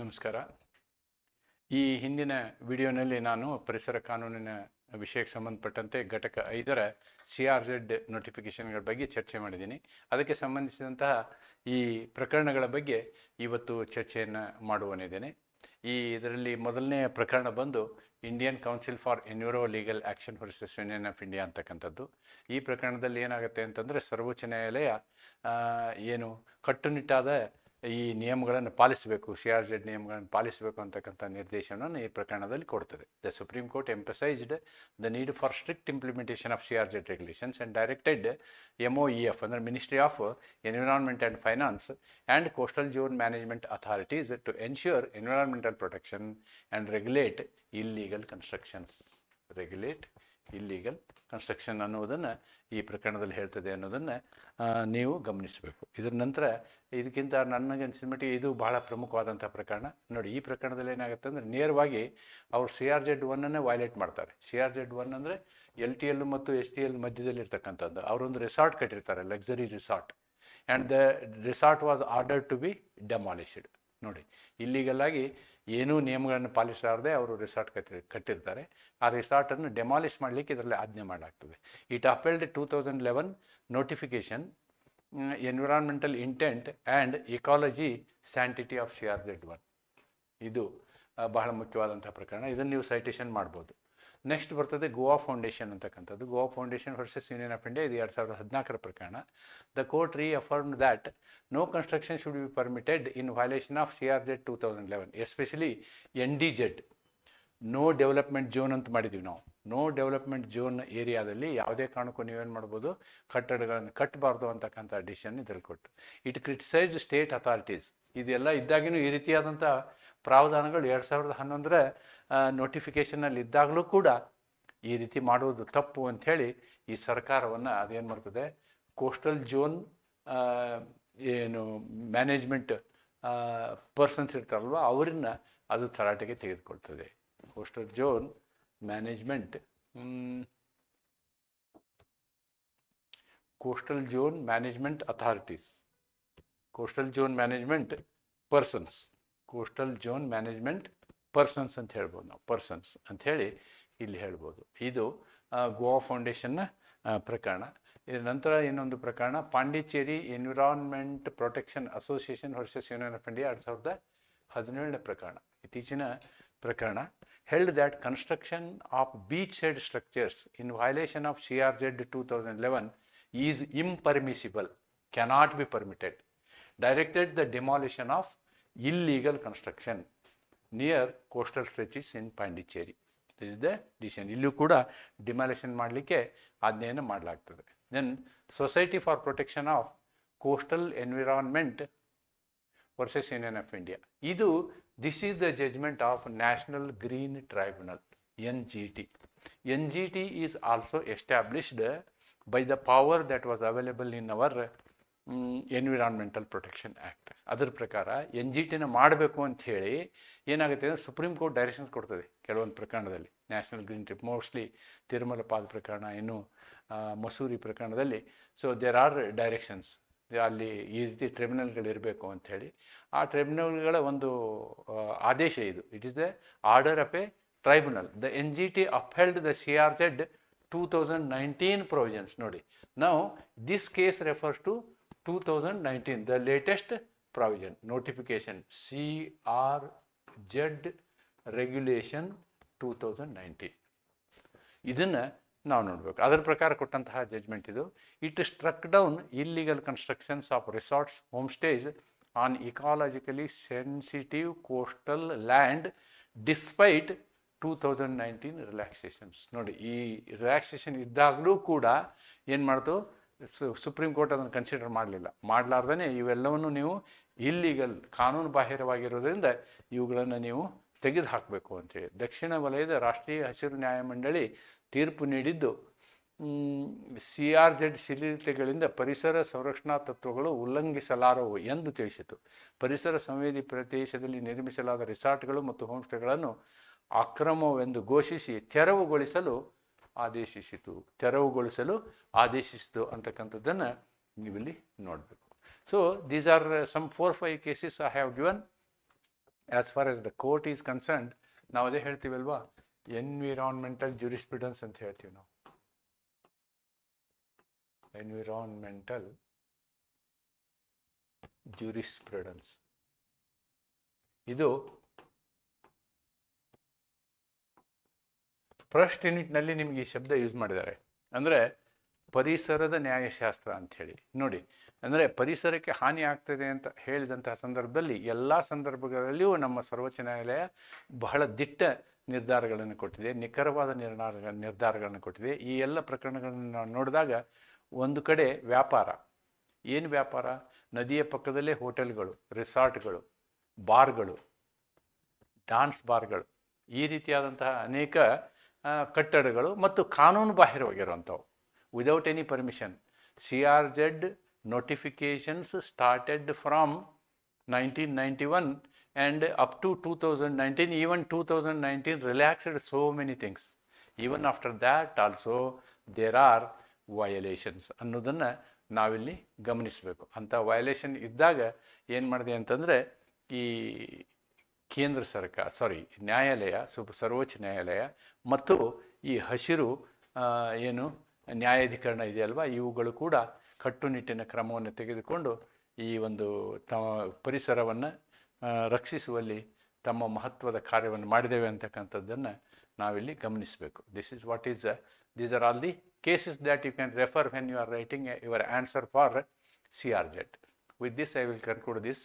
ನಮಸ್ಕಾರ. ಈ ಹಿಂದಿನ ವಿಡಿಯೋನಲ್ಲಿ ನಾನು ಪರಿಸರ ಕಾನೂನಿನ ವಿಷಯಕ್ಕೆ ಸಂಬಂಧಪಟ್ಟಂತೆ ಘಟಕ ಐದರ ಸಿ ಆರ್ ಜೆಡ್ ನೋಟಿಫಿಕೇಷನ್ಗಳ ಬಗ್ಗೆ ಚರ್ಚೆ ಮಾಡಿದ್ದೀನಿ. ಅದಕ್ಕೆ ಸಂಬಂಧಿಸಿದಂತಹ ಈ ಪ್ರಕರಣಗಳ ಬಗ್ಗೆ ಇವತ್ತು ಚರ್ಚೆಯನ್ನು ಮಾಡುವನಿದ್ದೇನೆ ಈ ಇದರಲ್ಲಿ ಮೊದಲನೇ ಪ್ರಕರಣ ಬಂದು Indian council for enviro legal action versus union of India ಅಂತಕ್ಕಂಥದ್ದು. ಈ ಪ್ರಕರಣದಲ್ಲಿ ಏನಾಗುತ್ತೆ ಅಂತಂದರೆ ಸರ್ವೋಚ್ಚ ನ್ಯಾಯಾಲಯ ಏನು ಕಟ್ಟುನಿಟ್ಟಾದ ಈ ನಿಯಮಗಳನ್ನು ಪಾಲಿಸಬೇಕು ಸಿ ಆರ್ ಜೆಡ್ ನಿಯಮಗಳನ್ನು ಪಾಲಿಸಬೇಕು ಅಂತಕ್ಕಂಥ ನಿರ್ದೇಶನವನ್ನು ಈ ಪ್ರಕರಣದಲ್ಲಿ ಕೊಡ್ತದೆ. The supreme court emphasised the need for strict implementation of C R Z regulations and directed M O E F ಅಂದರೆ ministry of environment and finance and coastal zone management authorities to ensure environmental protection and regulate illegal constructions regulate illegal construction ಅನ್ನೋದನ್ನು ಈ ಪ್ರಕರಣದಲ್ಲಿ ಹೇಳ್ತದೆ ಅನ್ನೋದನ್ನು ನೀವು ಗಮನಿಸಬೇಕು. ಇದರ ನಂತರ ಇದಕ್ಕಿಂತ ನನಗೆ ಅನಿಸಿದ ಮಟ್ಟಿಗೆ ಇದು ಬಹಳ ಪ್ರಮುಖವಾದಂಥ ಪ್ರಕರಣ. ನೋಡಿ, ಈ ಪ್ರಕರಣದಲ್ಲಿ ಏನಾಗುತ್ತೆ ಅಂದರೆ ನೇರವಾಗಿ ಅವರು ಸಿ ಆರ್ ಜೆಡ್ ಒನ್ನನ್ನೇ ವೈಲೇಟ್ ಮಾಡ್ತಾರೆ. ಸಿ ಆರ್ ಜೆಡ್ ಒನ್ ಅಂದರೆ ಎಲ್ ಟಿ ಎಲ್ ಮತ್ತು ಎಸ್ ಟಿ ಎಲ್ ಮಧ್ಯದಲ್ಲಿ ಇರ್ತಕ್ಕಂಥದ್ದು ಅವರೊಂದು resort ಕಟ್ಟಿರ್ತಾರೆ luxury resort and the resort was ordered to be demolished ನೋಡಿ ಇಲ್ಲಿಗಲ್ಲಾಗಿ ಏನೂ ನಿಯಮಗಳನ್ನು ಪಾಲಿಸಲಾರದೆ ಅವರು ರಿಸಾರ್ಟ್ ಕಟ್ಟಿ, ಕಟ್ಟಿರ್ತಾರೆ. ಆ ರಿಸಾರ್ಟನ್ನು ಡೆಮಾಲಿಷ್ ಮಾಡಲಿಕ್ಕೆ ಇದರಲ್ಲಿ ಆಜ್ಞೆ ಮಾಡಲಾಗ್ತದೆ. It appealed two thousand eleven notification environmental intent and ecology sanctity of C R Z one ಇದು ಬಹಳ ಮುಖ್ಯವಾದಂಥ ಪ್ರಕರಣ. ಇದನ್ನು ನೀವು ಸೈಟೇಷನ್ ಮಾಡ್ಬೋದು. ನೆಕ್ಸ್ಟ್ ಬರ್ತದೆ ಗೋವಾ ಫೌಂಡೇಶನ್ ಅಂತಕ್ಕಂಥದ್ದು. Goa foundation versus union of India ಇದು ಎರಡು ಸಾವಿರದ ಹದಿನಾಲ್ಕರ ಪ್ರಕರಣ. The court reaffirm that no construction should be permitted in violation of C R Z two thousand eleven especially N D Z no development zone ಅಂತ ಮಾಡಿದ್ದೀವಿ ನಾವು. No development zone ಏರಿಯಾದಲ್ಲಿ ಯಾವುದೇ ಕಾರಣಕ್ಕೂ ನೀವೇನು ಮಾಡ್ಬೋದು, ಕಟ್ಟಡಗಳನ್ನು ಕಟ್ಟಬಾರ್ದು ಅಂತಕ್ಕಂಥ ಡಿಸಿಷನ್ ಇದ್ರಲ್ಲಿ ಕೊಟ್ಟು ಇಟ್ ಕ್ರಿಟಿಸೈಸ್ ಸ್ಟೇಟ್ ಅಥಾರಿಟೀಸ್ ಇದೆಲ್ಲ ಇದ್ದಾಗಿನೂ ಈ ರೀತಿಯಾದಂಥ ಪ್ರಾವಧಾನಗಳು ಎರಡು ಸಾವಿರದ ಹನ್ನೊಂದರ ನೋಟಿಫಿಕೇಷನಲ್ಲಿ ಇದ್ದಾಗಲೂ ಕೂಡ ಈ ರೀತಿ ಮಾಡುವುದು ತಪ್ಪು ಅಂಥೇಳಿ ಈ ಸರ್ಕಾರವನ್ನು ಅದೇನು ಮಾಡ್ತದೆ ಕೋಸ್ಟಲ್ ಜೋನ್ ಏನು ಮ್ಯಾನೇಜ್ಮೆಂಟ್ ಪರ್ಸನ್ಸ್ ಇರ್ತಾರಲ್ವ ಅವರನ್ನ ಅದು ತರಾಟೆಗೆ ತೆಗೆದುಕೊಳ್ತದೆ. Coastal zone management coastal zone management authorities coastal zone management persons coastal zone management persons ಅಂತ ಹೇಳ್ಬೋದು ನಾವು. ಪರ್ಸನ್ಸ್ ಅಂಥೇಳಿ ಇಲ್ಲಿ ಹೇಳ್ಬೋದು. ಇದು ಗೋವಾ ಫೌಂಡೇಶನ್ನ ಪ್ರಕರಣ. ಇದರ ನಂತರ ಇನ್ನೊಂದು ಪ್ರಕರಣ Pondicherry environment protection association versus union of India ಎರಡು ಸಾವಿರದ ಹದಿನೇಳನೇ ಪ್ರಕರಣ. ಇತ್ತೀಚಿನ ಪ್ರಕರಣ. Held that construction of beachside structures in of beachside structures in violation of CRZ 2011 is impermissible, cannot be permitted, directed the demolition of illegal construction. Near coastal stretches in Pondicherry is the decision. ಇಲ್ಲೂ ಕೂಡ demolition ಮಾಡಲಿಕ್ಕೆ ಆಜ್ಞೆಯನ್ನು ಮಾಡಲಾಗ್ತದೆ. Then society for protection of coastal environment versus union of India ಇದು this is the judgment of national green tribunal N G T N G T is also established by the power that was available in our environmental protection act ಅದ್ರ ಪ್ರಕಾರ N G ಟಿನ ಮಾಡಬೇಕು ಅಂತ ಹೇಳಿ ಏನಾಗುತ್ತೆ ಅಂದರೆ supreme court directions ಕೊಡ್ತದೆ ಕೆಲವೊಂದು ಪ್ರಕರಣದಲ್ಲಿ. National green trip mostly Tirumala ಪಾದ ಪ್ರಕರಣ, ಇನ್ನು ಮಸೂರಿ ಪ್ರಕರಣದಲ್ಲಿ. ಸೊ ದೇರ್ ಆರ್ ಡೈರೆಕ್ಷನ್ಸ್ ಅಲ್ಲಿ ಈ ರೀತಿ ಟ್ರಿಬ್ಯುನಲ್ಗಳಿರಬೇಕು ಅಂಥೇಳಿ ಆ ಟ್ರಿಬ್ಯುನಲ್ಗಳ ಒಂದು ಆದೇಶ ಇದು. It is the order of a tribunal the N G T upheld the C R Z two thousand nineteen provisions ನೋಡಿ. ನಾವು this case refers to thousand nineteen the latest provision notification C R Z regulation two thousand nineteen ಇದನ್ನು ನಾವು ನೋಡಬೇಕು. ಅದರ ಪ್ರಕಾರ ಕೊಟ್ಟಂತಹ judgement ಇದು. It struck down illegal constructions of resorts home stays on ecologically sensitive coastal land despite two thousand nineteen relaxations ನೋಡಿ, ಈ relaxation ಇದ್ದಾಗಲೂ ಕೂಡ ಏನು ಮಾಡ್ತು? ಸುಪ್ರೀಂ ಕೋರ್ಟ್ ಅದನ್ನು ಕನ್ಸಿಡರ್ ಮಾಡಲಿಲ್ಲ. ಮಾಡಲಾರ್ದೇ ಇವೆಲ್ಲವನ್ನು ನೀವು ಇಲ್ಲಿಗಲ್ ಕಾನೂನು ಬಾಹಿರವಾಗಿರೋದ್ರಿಂದ ಇವುಗಳನ್ನು ನೀವು ತೆಗೆದು ಹಾಕಬೇಕು ಅಂತೇಳಿ ದಕ್ಷಿಣ ವಲಯದ ರಾಷ್ಟ್ರೀಯ ಹಸಿರು ನ್ಯಾಯಮಂಡಳಿ ತೀರ್ಪು ನೀಡಿದ್ದು ಸಿ ಆರ್ ಜೆಡ್ ಶಿಥಿಲತೆಗಳಿಂದ ಪರಿಸರ ಸಂರಕ್ಷಣಾ ತತ್ವಗಳು ಉಲ್ಲಂಘಿಸಲಾರವು ಎಂದು ತಿಳಿಸಿತು ಪರಿಸರ ಸಂವೇದಿ ಪ್ರದೇಶದಲ್ಲಿ ನಿರ್ಮಿಸಲಾದ ರಿಸಾರ್ಟ್ಗಳು ಮತ್ತು ಹೋಮ್ಸ್ಟೇಗಳನ್ನು ಅಕ್ರಮವೆಂದು ಘೋಷಿಸಿ ತೆರವುಗೊಳಿಸಲು ಆದೇಶಿಸಿತು, ತೆರವುಗೊಳಿಸಲು ಆದೇಶಿಸಿತು ಅಂತಕ್ಕಂಥದ್ದನ್ನು ನೀವಿಲ್ಲಿ ನೋಡಬೇಕು. So these are some four five cases I have given as far as the court is concerned ನಾವು ಅದೇ ಹೇಳ್ತೀವಲ್ವಾ? ಎನ್ವಿರಾನ್ಮೆಂಟಲ್ ಜ್ಯೂರಿಸ್ಪ್ರಿಡೆನ್ಸ್ ಅಂತ ಹೇಳ್ತೀವಿ ನಾವು. ಎನ್ವಿರಾನ್ಮೆಂಟಲ್ ಜ್ಯೂರಿಸ್ಪ್ರಿಡೆನ್ಸ್ ಇದು ಫಸ್ಟ್ ಯೂನಿಟ್ನಲ್ಲಿ ನಿಮ್ಗೆ ಈ ಶಬ್ದ ಯೂಸ್ ಮಾಡಿದ್ದಾರೆ. ಅಂದರೆ ಪರಿಸರದ ನ್ಯಾಯಶಾಸ್ತ್ರ ಅಂತ ಹೇಳಿ ನೋಡಿ, ಅಂದರೆ ಪರಿಸರಕ್ಕೆ ಹಾನಿ ಆಗ್ತದೆ ಅಂತ ಹೇಳಿದಂತಹ ಸಂದರ್ಭದಲ್ಲಿ ಎಲ್ಲ ಸಂದರ್ಭಗಳಲ್ಲಿಯೂ ನಮ್ಮ ಸರ್ವೋಚ್ಚ ನ್ಯಾಯಾಲಯ ಬಹಳ ದಿಟ್ಟ ನಿರ್ಧಾರಗಳನ್ನು ಕೊಟ್ಟಿದೆ, ನಿಖರವಾದ ನಿರ್ಧಾರ ನಿರ್ಧಾರಗಳನ್ನು ಕೊಟ್ಟಿದೆ. ಈ ಎಲ್ಲ ಪ್ರಕರಣಗಳನ್ನು ನೋಡಿದಾಗ ಒಂದು ಕಡೆ ವ್ಯಾಪಾರ. ಏನು ವ್ಯಾಪಾರ? ನದಿಯ ಪಕ್ಕದಲ್ಲೇ ಹೋಟೆಲ್ಗಳು, ರಿಸಾರ್ಟ್ಗಳು, ಬಾರ್ಗಳು, ಡಾನ್ಸ್ ಬಾರ್ಗಳು. ಈ ರೀತಿಯಾದಂತಹ ಅನೇಕ ಕಟ್ಟಡಗಳು ಮತ್ತು ಕಾನೂನು ಬಾಹಿರವಾಗಿರುವಂಥವು. Without any permission C R Z notifications started from nineteen ninety one and up to two thousand nineteen even two thousand nineteen relaxed so many things even after that also there are violations ಅನ್ನೋದನ್ನು ನಾವಿಲ್ಲಿ ಗಮನಿಸಬೇಕು. ಅಂಥ violation ಇದ್ದಾಗ ಏನು ಮಾಡಿದೆ ಅಂತಂದರೆ, ಈ ಕೇಂದ್ರ ಸರ್ಕಾರ ಸಾರಿ ನ್ಯಾಯಾಲಯ, ಸುಪ್, ಸರ್ವೋಚ್ಚ ನ್ಯಾಯಾಲಯ ಮತ್ತು ಈ ಹಸಿರು ಏನು ನ್ಯಾಯಾಧಿಕರಣ ಇದೆಯಲ್ವಾ, ಇವುಗಳು ಕೂಡ ಕಟ್ಟುನಿಟ್ಟಿನ ಕ್ರಮವನ್ನು ತೆಗೆದುಕೊಂಡು ಈ ಒಂದು ತಮ್ಮ ಪರಿಸರವನ್ನು ರಕ್ಷಿಸುವಲ್ಲಿ ತಮ್ಮ ಮಹತ್ವದ ಕಾರ್ಯವನ್ನು ಮಾಡಿದ್ದೇವೆ ಅಂತಕ್ಕಂಥದ್ದನ್ನು ನಾವಿಲ್ಲಿ ಗಮನಿಸಬೇಕು. This is what is these are all the cases that you can refer when you are writing your answer for C R Z with this I will conclude this